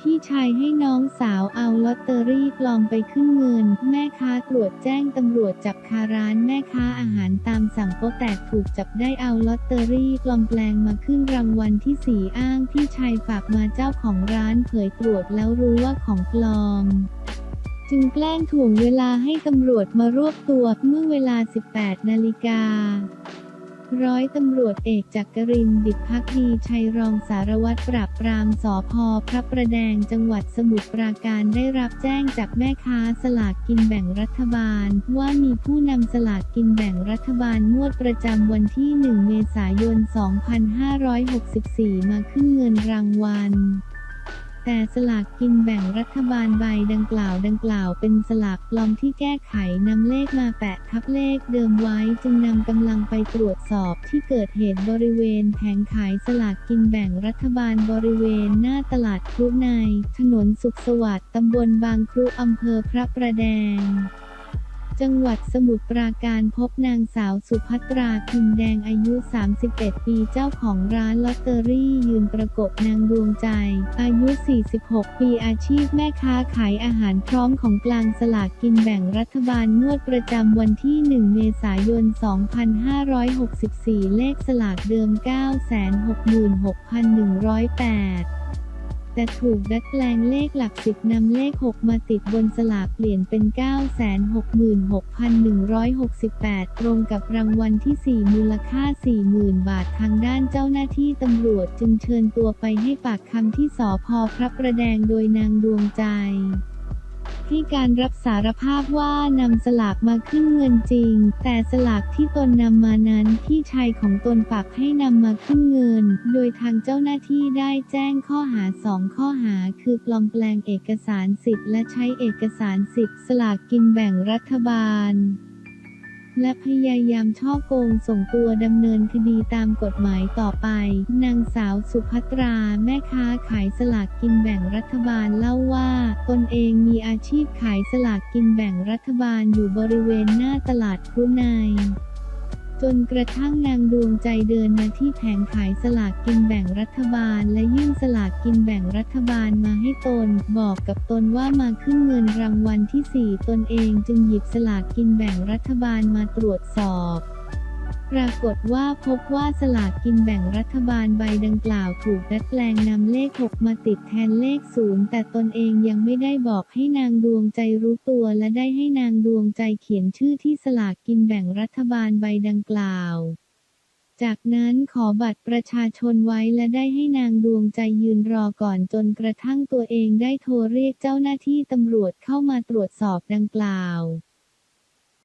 พี่ชายให้น้องสาวเอาลอตเตอรี่ปลอมไปขึ้นเงิน แม่ค้าตรวจแจ้งตำรวจจับคาร้านแม่ค้าอาหารตามสั่งโปแตกถูกจับได้เอาลอตเตอรี่ปลอมแปลงมาขึ้นรางวัลที่สี่อ้างพี่ชายฝากมาเจ้าของร้านเผยตรวจแล้วรู้ว่าของปลอมจึงแกล้งถ่วงเวลาให้ตำรวจมารวบตัวเมื่อเวลา 18 นาฬิกา ร้อยตำรวจเอกจักรินดิบพักดีชัยรองสารวัตรปราบปรามสพพระประแดงจังหวัดสมุทรปราการได้รับแจ้งจากแม่ค้าสลากกินแบ่งรัฐบาล ว่ามีผู้นำสลากกินแบ่งรัฐบาลงวดประจำวันที่ 1 เมษายน 2564 มาขึ้นเงินรางวัล แต่สลากกินแบ่งรัฐบาลใบดังกล่าวดังกล่าวเป็นสลากปลอมที่แก้ไขนำเลขมาแปะทับเลขเดิมไว้จึงนำกำลังไปตรวจสอบที่เกิดเหตุบริเวณแผงขายสลากกินแบ่งรัฐบาลบริเวณหน้าตลาดครุใน ถนนสุขสวัสดิ์ตำบลบางครุอำเภอพระประแดง จังหวัดสมุทรปราการพบนางสาวสุภัตราพิมแดงอายุ 31 ปีเจ้าของร้านลอตเตอรี่ยืนประกบนางดวงใจ อายุ 46 ปีอาชีพแม่ค้าขายอาหารพร้อมของกลางสลากกินแบ่งรัฐบาลงวดประจำวันที่ 1 เมษายน 2564 เลขสลากเดิม 966,108 แต่ถูกดัดแปลงเลขหลักสิบนำเลข 6 มาติดบนสลากเปลี่ยนเป็น 966,168 ตรงกับรางวัลที่ 4 มูลค่า 40,000 บาททางด้านเจ้าหน้าที่ตำรวจจึงเชิญตัวไปให้ปากคำที่สพพระประแดงโดยนางดวงใจ ที่การรับสารภาพว่านำสลากมาขึ้นเงินจริง แต่สลากที่ตนนำมานั้นพี่ชายของตนฝากให้นำมาขึ้นเงิน โดยทางเจ้าหน้าที่ได้แจ้งข้อหาสองข้อหา คือปลอมแปลงเอกสารสิทธิ์และใช้เอกสารสิทธิ์สลากกินแบ่งรัฐบาล และพยายามช่อโกงส่งตัวดำเนินคดีตามกฎหมายต่อไป นางสาวสุภัตรา แม่ค้าขายสลากกินแบ่งรัฐบาลเล่าว่า ตนเองมีอาชีพขายสลากกินแบ่งรัฐบาลอยู่บริเวณหน้าตลาดครุใน จนกระทั่งนางดวงใจเดินมาที่แผงขายสลากกินแบ่งรัฐบาล และยื่นสลากกินแบ่งรัฐบาลมาให้ตน บอกกับตนว่ามาขึ้นเงินรางวัลที่ 4 ตนเองจึงหยิบสลากกินแบ่งรัฐบาลมาตรวจสอบ ปรากฏว่าพบว่าสลากกินแบ่งรัฐบาลใบดังกล่าวถูกดัดแปลงนำเลข 6 มาติดแทนเลข 0 แต่ตนเองยังไม่ได้บอกให้นางดวงใจรู้ตัวและได้ให้นางดวงใจเขียนชื่อที่สลากกินแบ่งรัฐบาลใบดังกล่าว จากนั้นขอบัตรประชาชนไว้และได้ให้นางดวงใจยืนรอก่อนจนกระทั่งตัวเองได้โทรเรียกเจ้าหน้าที่ตำรวจเข้ามาตรวจสอบดังกล่าว